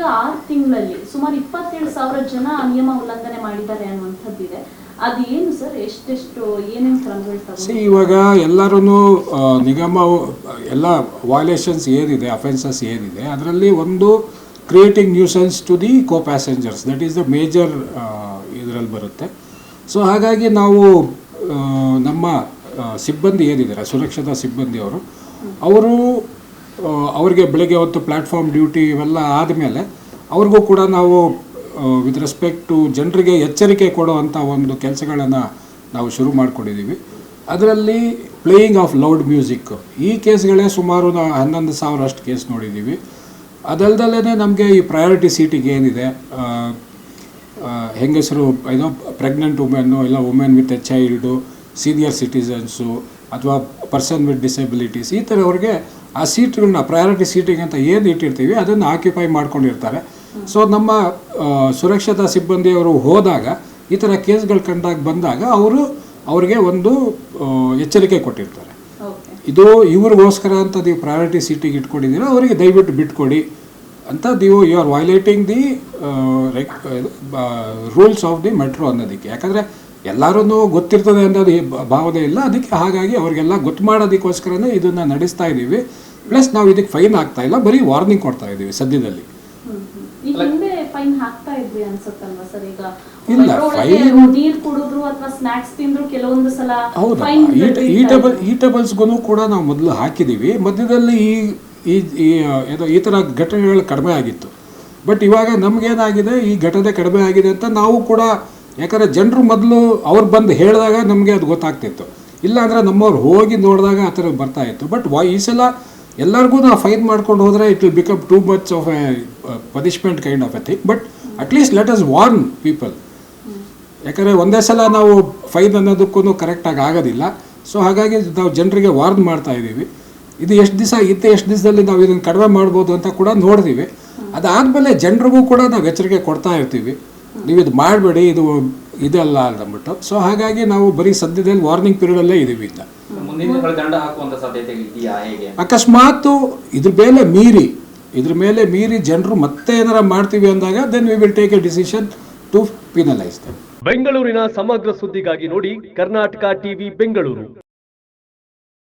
ಈಗ ಆರು ತಿಂಗಳಲ್ಲಿ ಸುಮಾರು ಇಪ್ಪತ್ತೇಳು ಸಾವಿರ ಜನ ನಿಯಮ ಉಲ್ಲಂಘನೆ ಮಾಡಿದ್ದಾರೆ ಅನ್ನುವಂಥದ್ದಿದೆ. ಏನು ಸರ್? ಎಷ್ಟೆಷ್ಟು ಏನೇನು ಕ್ರಮಗಳು ಇವಾಗ ಎಲ್ಲರೂ ನಿಗಮ ಎಲ್ಲ ವಾಯ್ಲೇಷನ್ಸ್ ಏನಿದೆ ಅಫೆನ್ಸಸ್ ಏನಿದೆ ಅದರಲ್ಲಿ ಒಂದು creating nuisance to the co passengers that is the major ಇದರಲ್ಲಿ ಬರುತ್ತೆ. ಸೊ ಹಾಗಾಗಿ ನಾವು ನಮ್ಮ ಸಿಬ್ಬಂದಿ ಏನಿದ್ದಾರೆ ಸುರಕ್ಷತಾ ಸಿಬ್ಬಂದಿಯವರು ಅವರು ಅವರಿಗೆ ಬೆಳಗ್ಗೆ ಹೊತ್ತು ಪ್ಲ್ಯಾಟ್ಫಾರ್ಮ್ ಡ್ಯೂಟಿ ಇವೆಲ್ಲ ಆದಮೇಲೆ ಅವ್ರಿಗೂ ಕೂಡ ನಾವು ವಿತ್ ರೆಸ್ಪೆಕ್ಟ್ ಟು ಜನರಿಗೆ ಎಚ್ಚರಿಕೆ ಕೊಡುವಂಥ ಒಂದು ಕೆಲಸಗಳನ್ನು ನಾವು ಶುರು ಮಾಡಿಕೊಂಡಿದ್ದೀವಿ ಅದರಲ್ಲಿ ಪ್ಲೇಯಿಂಗ್ ಆಫ್ ಲೌಡ್ ಮ್ಯೂಸಿಕ್ ಈ ಕೇಸ್ಗಳೇ ಸುಮಾರು ನಾವು ಹನ್ನೊಂದು ಸಾವಿರ ಅಷ್ಟು ಕೇಸ್ ನೋಡಿದ್ದೀವಿ ಅದಲ್ದಲ್ಲೇ ನಮಗೆ ಈ ಪ್ರಯಾರಿಟಿ ಸೀಟಿಗೆ ಏನಿದೆ? ಹೆಂಗಸರು, ಏನೋ ಪ್ರೆಗ್ನೆಂಟ್ ವುಮೆನ್ನು ಇಲ್ಲ women with a child senior citizens ಅಥವಾ ಪರ್ಸನ್ ವಿತ್ ಡಿಸೆಬಿಲಿಟೀಸ್ ಈ ಥರವ್ರಿಗೆ ಆ ಸೀಟ್ಗಳನ್ನ ಪ್ರಯಾರಿಟಿ ಸೀಟಿಂಗ್ ಅಂತ ಏನು ಇಟ್ಟಿರ್ತೀವಿ ಅದನ್ನು ಆಕ್ಯುಪೈ ಮಾಡ್ಕೊಂಡಿರ್ತಾರೆ. ಸೊ ನಮ್ಮ ಸುರಕ್ಷತಾ ಸಿಬ್ಬಂದಿಯವರು ಹೋದಾಗ ಈ ಥರ ಕೇಸ್ಗಳು ಕಂಡಾಗ ಬಂದಾಗ ಅವರು ಅವರಿಗೆ ಒಂದು ಎಚ್ಚರಿಕೆ ಕೊಟ್ಟಿರ್ತಾರೆ. ಇದು ಇವ್ರಿಗೋಸ್ಕರ ಅಂತ ನೀವು ಪ್ರಯಾರಿಟಿ ಸೀಟಿಗೆ ಇಟ್ಕೊಂಡಿದ್ದೀರಾ? ಅವರಿಗೆ ದಯವಿಟ್ಟು ಬಿಟ್ಕೊಡಿ ಅಂತ ನೀವು you are violating the rules of the metro ಅನ್ನೋದಕ್ಕೆ. ಯಾಕಂದರೆ ಎಲ್ಲರೂ ಗೊತ್ತಿರ್ತದೆ ಅನ್ನೋದು ಈ ಭಾ- ಭಾವನೆ ಇಲ್ಲ. ಅದಕ್ಕೆ ಹಾಗಾಗಿ ಅವರಿಗೆಲ್ಲ ಗೊತ್ತು ಮಾಡೋದಕ್ಕೋಸ್ಕರನೇ ಇದನ್ನು ನಡೆಸ್ತಾ ಇದ್ದೀವಿ. ಪ್ಲಸ್ ನಾವು ಇದಕ್ಕೆ ಫೈನ್ ಆಗ್ತಾ ಇಲ್ಲ. ಬರೀ ವಾರ್ನಿಂಗ್ ಕೊಡ್ತಾ ಇದ್ದೀವಿ ಸದ್ಯದಲ್ಲಿ. ಇಲ್ಲ, metro ಒಳಗೆ fine- ನೀರ್ ಕುಡಿದ್ರು ಅಥವಾ ಸ್ನಾಕ್ಸ್ ತಿಂದ್ರು ಕೆಲವೊಂದು ಸಲ ಹೌದಾ? ಫೈನ್ ಈ ಟೇಬಲ್ ಈ ಟೇಬಲ್ಸ್ಗೂ ಕೂಡ ನಾವು ಮೊದಲು ಹಾಕಿದ್ದೀವಿ ಮಧ್ಯದಲ್ಲಿ ಈ ಈ ಈ ಏನೋ ಈ ಥರ ಘಟನೆಗಳು ಕಡಿಮೆ ಆಗಿತ್ತು. ಬಟ್ ಇವಾಗ ನಮಗೇನಾಗಿದೆ? ಈ ಘಟನೆ ಕಡಿಮೆ ಆಗಿದೆ ಅಂತ ನಾವು ಕೂಡ ಯಾಕಂದರೆ ಜನರು ಮೊದಲು ಅವ್ರು ಬಂದು ಹೇಳಿದಾಗ ನಮಗೆ ಅದು ಗೊತ್ತಾಗ್ತಿತ್ತು. ಇಲ್ಲಾಂದರೆ ನಮ್ಮವ್ರು ಹೋಗಿ ನೋಡಿದಾಗ ಆ ಥರ ಬರ್ತಾ ಇತ್ತು. ಬಟ್ ವಾ, ಈ ಸಲ ಎಲ್ಲರಿಗೂ ನಾವು ಫೈನ್ ಮಾಡ್ಕೊಂಡು ಹೋದರೆ it will become too much of a punishment kind of a thing but at least let us warn people ಯಾಕಂದರೆ ಒಂದೇ ಸಲ ನಾವು ಫೈನ್ ಅನ್ನೋದಕ್ಕೂ ಕರೆಕ್ಟಾಗಿ ಆಗೋದಿಲ್ಲ. ಸೊ ಹಾಗಾಗಿ ನಾವು ಜನರಿಗೆ ವಾರ್ನ್ ಮಾಡ್ತಾ ಇದ್ದೀವಿ. ಇದು ಎಷ್ಟು ದಿವಸ ಇತ್ತು, ಎಷ್ಟು ದಿವಸದಲ್ಲಿ ನಾವು ಇದನ್ನು ಕಡಿಮೆ ಮಾಡ್ಬೋದು ಅಂತ ಕೂಡ ನೋಡ್ತೀವಿ. ಅದಾದಮೇಲೆ ಜನರಿಗೂ ಕೂಡ ನಾವು ಎಚ್ಚರಿಕೆ ಕೊಡ್ತಾ ಇರ್ತೀವಿ. ನೀವು ಇದು ಮಾಡಬೇಡಿ ಇದು ಇದಲ್ಲ ಅಂದ್ಬಿಟ್ಟು. ಸೊ ಹಾಗಾಗಿ ನಾವು ಬರೀ ಸದ್ಯದಲ್ಲಿ ವಾರ್ನಿಂಗ್ ಪೀರಿಯಡಲ್ಲೇ ಅಲ್ಲೇ ಇದೀವಿ ಹೇಗೆ? ಅಕಸ್ಮಾತ್ ಇದ್ರ ಮೇಲೆ ಮೀರಿ ಇದ್ರ ಮೇಲೆ ಮೀರಿ ಜನರು ಮತ್ತೆ ಏನಾರ ಮಾಡ್ತೀವಿ ಅಂದಾಗ then we will take a decision to penalise ಬೆಂಗಳೂರಿನ ಸಮಗ್ರ ಸುದ್ದಿಗಾಗಿ ನೋಡಿ ಕರ್ನಾಟಕ ಟಿವಿ ಬೆಂಗಳೂರು.